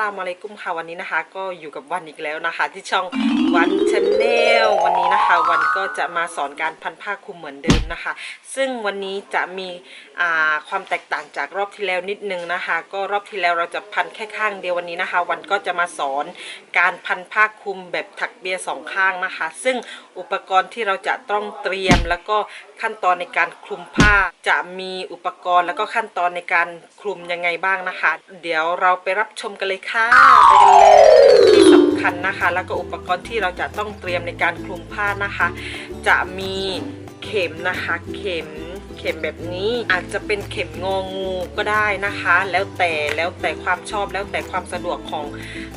ลามอะลัยกุ้มค่ะวันนี้นะคะ ก็อยู่กับวันอีกแล้วนะคะ ที่ช่องวันชาแนลวันนี้นะคะ วันก็จะมาสอนการพันผ้าคลุมเหมือนเดิมนะคะ ซึ่งวันนี้จะมีความแตกต่างจากรอบที่แล้วนิดนึงนะคะ ก็รอบที่แล้วเราจะพันแค่ข้างเดียววันนี้นะคะ วันก็จะมาสอนการพันผ้าคลุมแบบถักเบียร์สองข้างนะคะ ซึ่งอุปกรณ์ที่เราจะต้องเตรียมแล้วก็ขั้นตอนในการคลุมผ้าจะมีอุปกรณ์แล้วก็ขั้นตอนในการคลุมยังไงบ้างนะคะ เดี๋ยวเราไปรับชมกันเลยค่ะไปกันเลยที่สำคัญนะคะ แล้วก็อุปกรณ์ที่เราจะต้องเตรียมในการคลุมผ้านะคะ จะมีเข็มนะคะ เข็มเข็มแบบนี้อาจจะเป็นเข็มงองูก็ได้นะคะ แล้วแต่แล้วแต่ความชอบแล้วแต่ความสะดวกของ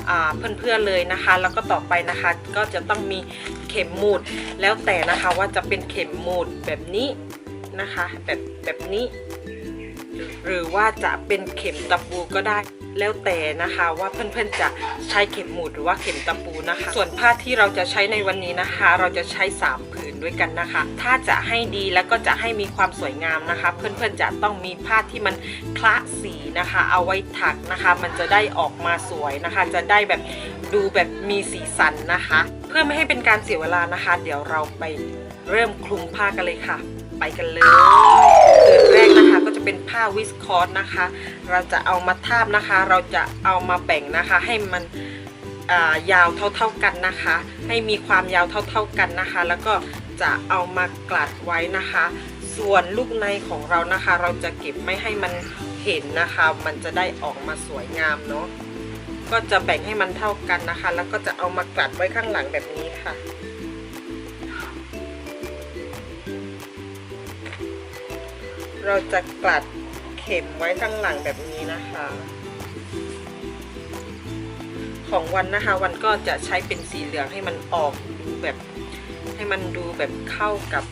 อเพื่อนๆเลยนะคะ แล้วก็ต่อไปนะคะก็จะต้องมีเข็มหมุดแล้วแต่นะคะว่าจะเป็นเข็มหมุดแบบนี้นะคะ แบบแบบนี้ หรือว่าจะเป็นเข็มตะปูก็ได้ แล้วแต่นะคะว่าเพื่อนๆจะใช้เข็มหมุดหรือว่าเข็มตะปูนะคะ ส่วนผ้าที่เราจะใช้ในวันนี้นะคะ เราจะใช้ 3 ผืนด้วยกันนะคะ ถ้าจะให้ดีแล้วก็จะให้มีความสวยงามนะคะ เพื่อนๆจะต้องมีผ้าที่มันคละสีนะคะ เอาไว้ถักนะคะ มันจะได้ออกมาสวยนะคะ จะได้แบบดูแบบมีสีสันนะคะ เพื่อไม่ให้เป็นการเสียเวลานะคะ เดี๋ยวเราไปเริ่มคลุมผ้ากันเลยค่ะ ไปกันเลยผืนแรกนะคะก็จะเป็นผ้าวิสคอสนะคะ เราจะเอามาทาบนะคะ เราจะเอามาแบ่งนะคะ ให้มันายาวเท่าๆกันนะคะ ให้มีความยาวเท่าๆกันนะคะ แล้วก็จะเอามากลัดไว้นะคะ ส่วนลูกในของเรานะคะ เราจะเก็บไม่ให้มันเห็นนะคะ มันจะได้ออกมาสวยงามเนาะก็จะแบ่งให้มันเท่ากันนะคะ แล้วก็จะเอามากลัดไว้ข้างหลังแบบนี้ค่ะเราจะกลัด เข็มไว้ข้างหลังแบบนี้นะคะ ของวันนะคะ วันก็จะใช้เป็นสีเหลืองให้มันออกดูแบบ ให้มันดูแบบเข้ากับ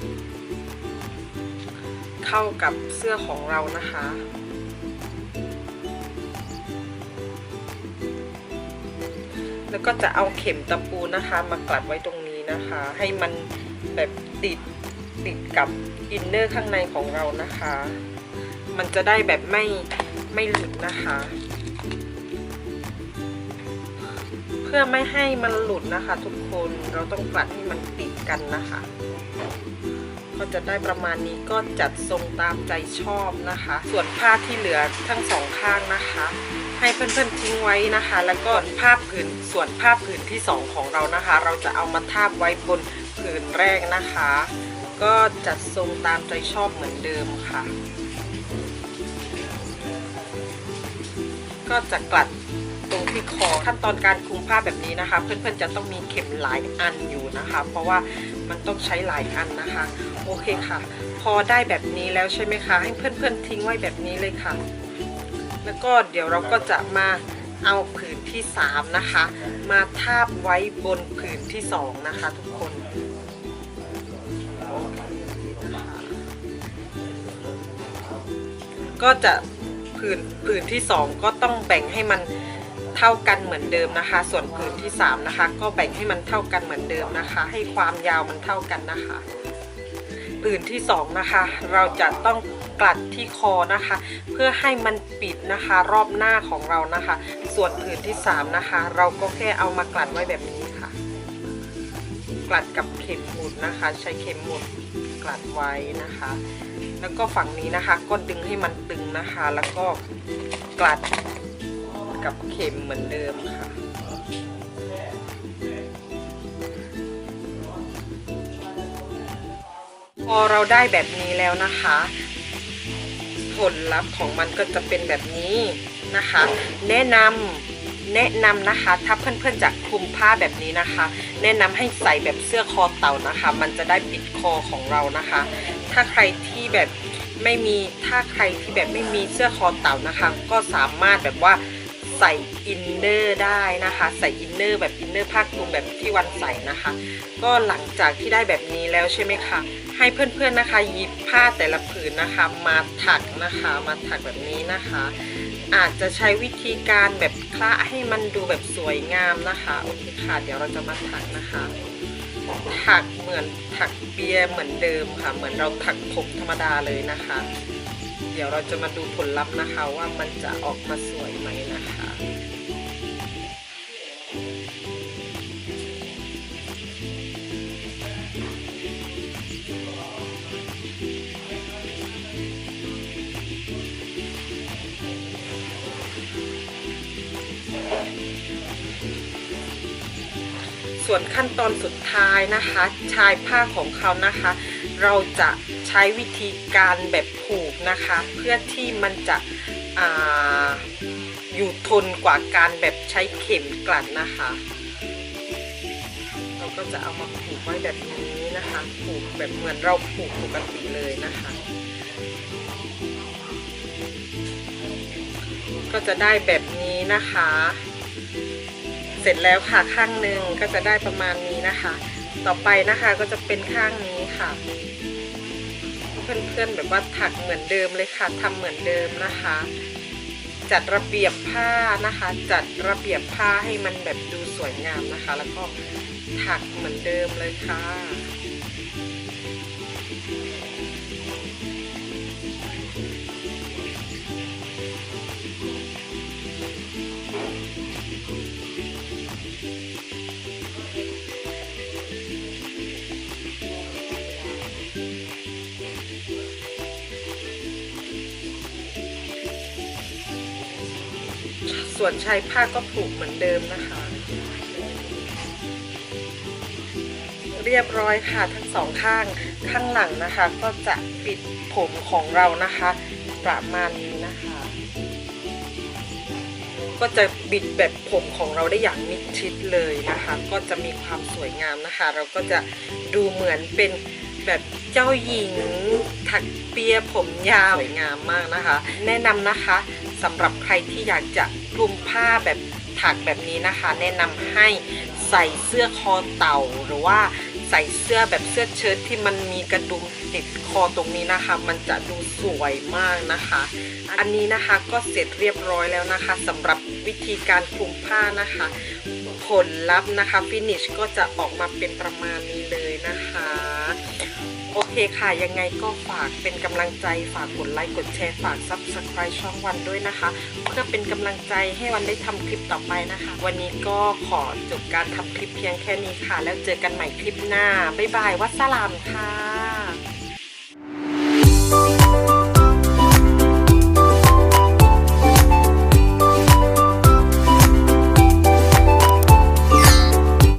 เข้ากับเสื้อของเรานะคะแล้วก็จะเอาเข็มตะปูนะคะ มากลัดไว้ตรงนี้นะคะ ให้มันแบบติดติดกับอินเนอร์ข้างในของเรานะคะ มันจะได้แบบไม่ไม่หลุดนะคะ เพื่อไม่ให้มันหลุดนะคะ ทุกคนเราต้องกลัดให้มันติดกันนะคะ ก็จะได้ประมาณนี้ก็จัดทรงตามใจชอบนะคะ ส่วนผ้าที่เหลือทั้งสองข้างนะคะ ให้เพื่อนๆทิ้งไว้นะคะ แล้วก็ผ้าผืนส่วนผ้าผืนที่สองของเรานะคะ เราจะเอามาทาบไว้บนผืนแรกนะคะ ก็จัดทรงตามใจชอบเหมือนเดิมค่ะ ก็จะกลัดตรงที่คอขั้นตอนการคลุมผ้าแบบนี้นะคะ เพื่อนๆจะต้องมีเข็มหลายอันอยู่นะคะ เพราะว่ามันต้องใช้หลายอันนะคะ โอเคค่ะ พอได้แบบนี้แล้วใช่ไหมคะ ให้เพื่อนๆทิ้งไว้แบบนี้เลยค่ะ แล้วก็เดี๋ยวเราก็จะมาเอาผืนที่ 3 นะคะ มาทาบไว้บนผืนที่ 2 นะคะ ทุกคนก็จะ ผืนผืนที่2ก็ต้องแบ่งให้มันเท่ากันเหมือนเดิมนะคะ ส่วนผืนที่3นะคะ ก็แบ่งให้มันเท่ากันเหมือนเดิมนะคะ ให้ความยาวมันเท่ากันนะคะผืนที่สองนะคะ เราจะต้องกลัดที่คอนะคะ เพื่อให้มันปิดนะคะรอบหน้าของเรานะคะ ส่วนผืนที่สามนะคะ เราก็แค่เอามากลัดไว้แบบนี้ค่ะ กลัดกับเข็มหมุดนะคะ ใช้เข็มหมุดกลัดไว้นะคะ แล้วก็ฝั่งนี้นะคะ ก็ดึงให้มันตึงนะคะ แล้วก็กลัดกับเข็มเหมือนเดิมค่ะพอเราได้แบบนี้แล้วนะคะ ผลลัพธ์ของมันก็จะเป็นแบบนี้นะคะ แนะนำแนะนำนะคะ ถ้าเพื่อนๆจะคลุมผ้าแบบนี้นะคะ แนะนำให้ใส่แบบเสื้อคอเต่านะคะ มันจะได้ปิดคอของเรานะคะ ถ้าใครที่แบบไม่มีถ้าใครที่แบบไม่มีเสื้อคอเต่านะคะ ก็สามารถแบบว่าใส่อินเนอร์ได้นะคะ ใส่อินเนอร์แบบอินเนอร์ผ้าคลุมแบบที่วันใส่นะคะ ก็หลังจากที่ได้แบบนี้แล้วใช่ไหมคะให้เพื่อนๆนะคะหยิบผ้าแต่ละผืนนะคะ มาถักนะคะมาถักแบบนี้นะคะ อาจจะใช้วิธีการแบบคละให้มันดูแบบสวยงามนะคะโอเคค่ะ เดี๋ยวเราจะมาถักนะคะ ถักเหมือนถักเปียเหมือนเดิมค่ะ เหมือนเราถักผมธรรมดาเลยนะคะ เดี๋ยวเราจะมาดูผลลัพธ์นะคะว่ามันจะออกมาสวยไหมนะคะ ส่วนขั้นตอนสุดท้ายนะคะชายผ้าของเขานะคะ เราจะใช้วิธีการแบบผูกนะคะ เพื่อที่มันจะออยู่ทนกว่าการแบบใช้เข็มกลั่นนะคะ เราก็จะเอามาผูกไว้แบบนี้นะคะ ผูกแบบเหมือนเราผูกปกติเลยนะคะ ก็จะได้แบบนี้นะคะ เสร็จแล้วค่ะข้างหนึ่งก็จะได้ประมาณนี้นะคะ ต่อไปนะคะก็จะเป็นข้างนี้ค่ะ เพื่อนๆแบบว่าถักเหมือนเดิมเลยค่ะทำเหมือนเดิมนะคะ จัดระเบียบผ้านะคะ จัดระเบียบผ้าให้มันแบบดูสวยงามนะคะ แล้วก็ถักเหมือนเดิมเลยค่ะ ส่วนชายผ้าก็ผูกเหมือนเดิมนะคะ เรียบร้อยค่ะทั้งสองข้างข้างหลังนะคะ ก็จะปิดผมของเรานะคะ ประมาณนี้นะคะ ก็จะบิดแบบผมของเราได้อย่างมิดชิดเลยนะคะ ก็จะมีความสวยงามนะคะ เราก็จะดูเหมือนเป็นแบบเจ้าหญิงถักเปียผมยาวสวยงามมากนะคะ แนะนำนะคะสำหรับใครที่อยากจะ คลุมผ้าแบบถักแบบนี้นะคะ แนะนำให้ใส่เสื้อคอเต่าหรือว่าใส่เสื้อแบบเสื้อเชิ้ตที่มันมีกระดุมติดคอตรงนี้นะคะ มันจะดูสวยมากนะคะ อันนี้นะคะก็เสร็จเรียบร้อยแล้วนะคะสำหรับวิธีการคลุมผ้านะคะ ผลลัพธ์นะคะฟินิชก็จะออกมาเป็นประมาณนี้เลยนะคะ โอเคค่ะ ยังไงก็ฝากเป็นกำลังใจฝากกดไลค์กดแชร์ฝาก subscribe ช่องวันด้วยนะคะ เพื่อเป็นกำลังใจให้วันได้ทำคลิปต่อไปนะคะ วันนี้ก็ขอจบการทำคลิปเพียงแค่นี้ค่ะ แล้วเจอกันใหม่คลิปหน้า บ๊ายบายวัสสลามค่ะ